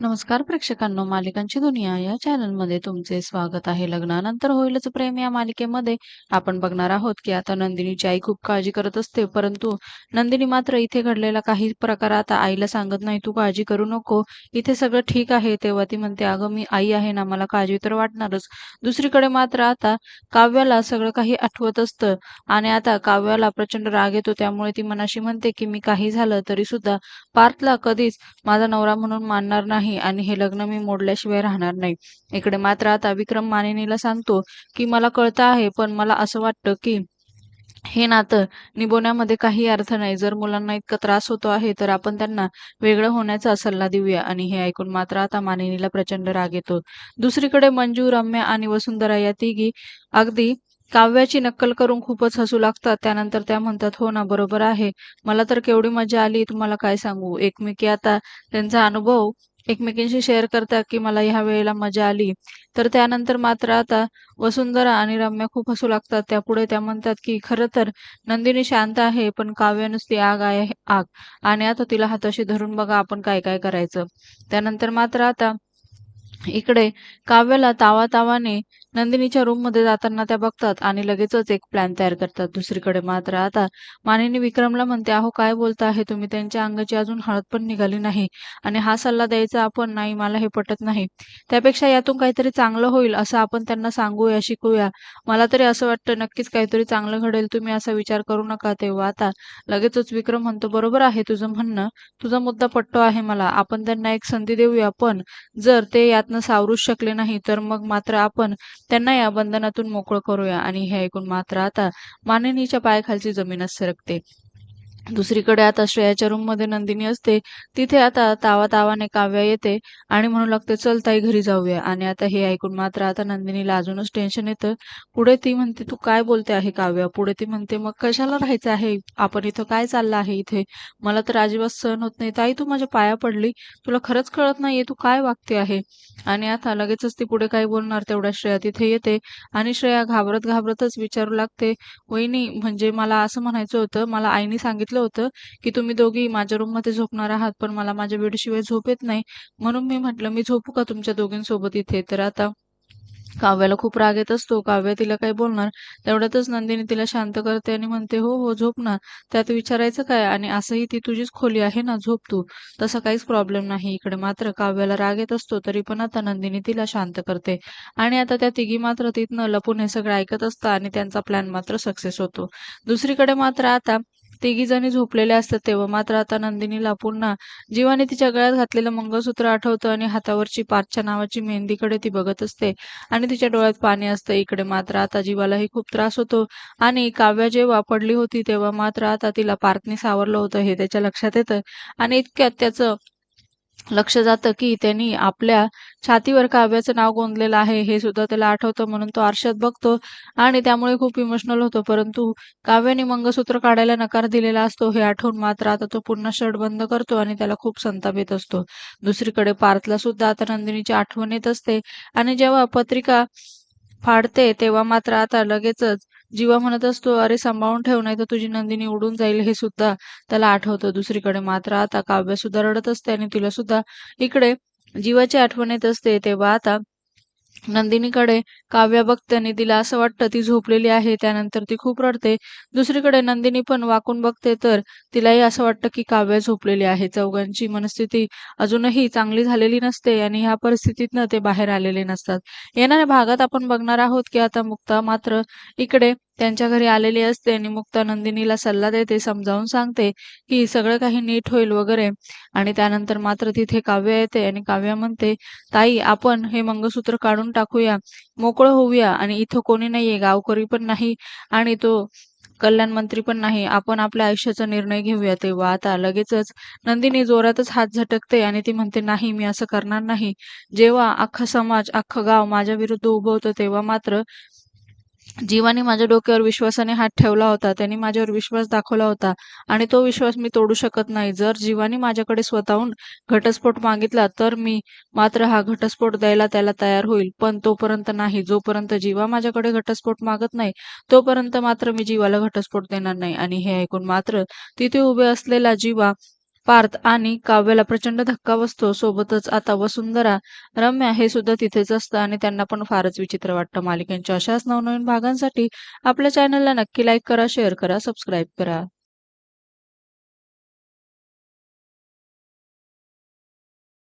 नमस्कार प्रेक्षकांनो मालिकांची दुनिया या चॅनलमध्ये तुमचे स्वागत आहे. लग्नानंतर होईलच प्रेम या मालिकेमध्ये. आपण बघणार आहोत की आता नंदिनीची आई खूप काळजी करत असते परंतु नंदिनी मात्र इथे घडलेला काही प्रकार आता आईला सांगत नाही तू काळजी करू नको. इथे सगळं ठीक आहे. तेव्हा ती म्हणते अगं मी आई आहे ना मला काळजी तर वाटणारच. दुसरीकडे मात्र आता काव्याला सगळं काही आठवत असतं आणि आता काव्याला प्रचंड राग येतो. त्यामुळे ती मनाशी म्हणते की मी काही झालं तरी सुद्धा पार्थला कधीच माझा नवरा म्हणून मानणार नाही. आणि हे लग्न मी मोडल्याशिवाय राहणार नाही. इकडे मात्र आता विक्रम मानिनीला सांगतो की मला कळतं आहे पण मला असं वाटतं की हे नातं निभवण्यामध्ये काही अर्थ नाही. जर मुलांना इतका त्रास होतो आहे तर आपण त्यांना वेगळं होण्याचा सल्ला देऊया. आणि हे ऐकून मात्र आता मानिनीला प्रचंड राग येतो. दुसरीकडे मंजू रम्या आणि वसुंधरा या तिघी अगदी काव्याची नक्कल करून खूपच हसू लागतात. त्यानंतर त्या म्हणतात हो ना बरोबर आहे. मला तर केवढी मजा आली. तुम्हाला काय सांगू? एकमेकी आता त्यांचा अनुभव एकमेकींशी शेअर करतात की मला ह्या वेळेला मजा आली. तर त्यानंतर मात्र आता वसुंधरा आणि रम्या खूप हसू लागतात. त्यापुढे त्या म्हणतात की खरं तर नंदिनी शांत आहे पण काव्य नुसती आग आहे आग. आणि आता तिला हाताशी धरून बघा आपण काय काय करायचं. त्यानंतर मात्र आता इकडे काव्याला तावा तावाने नंदिनीच्या रूममध्ये जाताना त्या बघतात आणि लगेचच एक प्लॅन तयार करतात. दुसरीकडे मात्र आता मानिनी विक्रमला म्हणते अहो काय बोलता आहे तुम्ही? त्यांच्या अंगाची अजून हळद पण निघाली नाही आणि हा सल्ला द्यायचा आपण नाही मला हे पटत नाही. त्यापेक्षा यातून काहीतरी चांगलं होईल असं आपण त्यांना सांगूया शिकूया. मला तरी असं वाटतं नक्कीच काहीतरी चांगलं घडेल. तुम्ही असा विचार करू नका तेव्हा आता लगेचच विक्रम म्हणतो बरोबर आहे तुझं म्हणणं. तुझा मुद्दा पट्टो आहे मला. आपण त्यांना एक संधी देऊया. पण जर ते यातनं सावरूच शकले नाही तर मग मात्र आपण त्यांना या बंधनातून मोकळं करूया आणि हे ऐकून मात्र आता मानिनीच्या पायाखालची जमीनच सरकते. दुसरीकडे आता श्रेयाच्या रूममध्ये नंदिनी असते तिथे आता तावा तावाने काव्या येते आणि म्हणू लागते चल ताई घरी जाऊया. आणि आता हे ऐकून मात्र आता नंदिनीला अजूनच टेन्शन येतं. पुढे ती म्हणते तू काय बोलते आहे काव्या? पुढे ती म्हणते मग कशाला राहायचं आहे? आपण इथं काय चाललं आहे इथे? मला तर अजिबात सहन होत नाही. ताई तू माझ्या पाया पडली. तुला खरंच कळत नाहीये तू काय वागते आहे? आणि आता लगेचच ती पुढे काय बोलणार तेवढ्या श्रेया तिथे येते. आणि श्रेया घाबरत घाबरतच विचारू लागते वहिनी म्हणजे मला असं म्हणायचं होतं मला आईने सांगितलं होतं की तुम्ही दोघी माझ्या रूममध्ये झोपणार आहात पण मला माझ्या बेडशिवाय झोप येत नाही. म्हणून मी म्हटलं मी झोपू का तुमच्या दोघींसोबत इथे? तर आता काव्याला खूप राग येत असतो. काव्य तिला काय बोलणार. तेवढ्यातच नंदिनी तिला शांत करते आणि म्हणते हो हो झोप ना. त्यात विचारायचं काय? आणि असंही ती तुझीच खोली आहे ना? झोप तू. तसा काहीच प्रॉब्लेम नाही इकडे. मात्र काव्याला राग येत असतो तरी पण आता नंदिनी तिला शांत करते. आणि आता त्या तिघी मात्र तिथनं लपून हे सगळं ऐकत असतं आणि त्यांचा प्लॅन मात्र सक्सेस होतो. दुसरीकडे मात्र आता तिघी जणी झोपलेल्या असतात तेव्हा. मात्र आता नंदिनीला पुन्हा जीवाने तिच्या गळ्यात घातलेलं मंगळसूत्र आठवतं आणि हातावरची पाचच्या नावाची मेहंदीकडे ती बघत असते आणि तिच्या डोळ्यात पाणी असतं इकडे. मात्र आता जीवालाही खूप त्रास होतो आणि काव्या जेव्हा पडली होती तेव्हा मात्र आता तिला पार्थने सावरलं होतं हे त्याच्या लक्षात येतं आणि इतक्यात त्याचं लक्ष जातं की त्यांनी आपल्या छातीवर काव्याचं नाव गोंदलेलं आहे. हे सुद्धा त्याला आठवतं म्हणून तो आरशात बघतो आणि त्यामुळे खूप इमोशनल होतो. परंतु काव्याने मंगसूत्र काढायला नकार दिलेला असतो हे आठवून मात्र आता तो पुन्हा शर्ट बंद करतो आणि त्याला खूप संताप येत असतो. दुसरीकडे पार्थला सुद्धा आता नंदिनीची आठवण येत असते आणि जेव्हा पत्रिका फाडते तेव्हा मात्र आता लगेचच जीवा म्हणत असतो अरे सांभाळून ठेव नाही तर तुझी नंदिनी उडून जाईल हे सुद्धा त्याला आठवतं. दुसरीकडे मात्र आता काव्य सुद्धा रडत असते आणि तिला सुद्धा इकडे जीवाची आठवण येत असते. तेव्हा आता नंदिनीकडे काव्या बघते आणि तिला असं वाटतं ती झोपलेली आहे त्यानंतर ती खूप रडते. दुसरीकडे नंदिनी पण वाकून बघते तर तिलाही असं वाटतं की काव्या झोपलेली आहे. चौघांची मनस्थिती अजूनही चांगली झालेली नसते आणि ह्या परिस्थितीतनं ते बाहेर आलेले नसतात. येणाऱ्या भागात आपण बघणार आहोत की आता मुक्ता मात्र इकडे त्यांच्या घरी आलेली असते आणि मुक्ता नंदिनीला सल्ला देते समजावून सांगते की सगळं काही नीट होईल वगैरे. आणि त्यानंतर मात्र तिथे काव्य येते आणि काव्य म्हणते ताई आपण हे मंगळसूत्र काढून टाकूया. मोकळं होऊया आणि इथं कोणी नाहीये गावकरी पण नाही आणि तो कल्याण मंत्री पण नाही. आपण आपल्या आयुष्याचा निर्णय घेऊया. तेव्हा आता लगेचच नंदिनी जोरातच हात झटकते आणि ती म्हणते नाही मी असं करणार नाही. जेव्हा अख्खा समाज अख्खं गाव माझ्या विरुद्ध उभं होतं तेव्हा मात्र जीवाने माझ्या डोक्यावर विश्वासाने हात ठेवला होता त्यांनी माझ्यावर विश्वास दाखवला होता आणि तो विश्वास मी तोडू शकत नाही. जर जीवाने माझ्याकडे स्वतःहून घटस्फोट मागितला तर मी मात्र हा घटस्फोट द्यायला त्याला तयार होईल. पण तोपर्यंत नाही. जोपर्यंत जीवा माझ्याकडे घटस्फोट मागत नाही तोपर्यंत मात्र मी जीवाला घटस्फोट देणार नाही. आणि हे ऐकून मात्र तिथे उभे असलेला जीवा पार्थ आणि काव्याला प्रचंड धक्का बसतो. सोबतच आता वसुंधरा, रम्या हे सुद्धा तिथेच असतं आणि त्यांना पण फारच विचित्र वाटतं. मालिकांच्या अशाच नवनवीन भागांसाठी आपल्या चॅनलला नक्की लाईक करा, शेअर करा, सबस्क्राईब करा.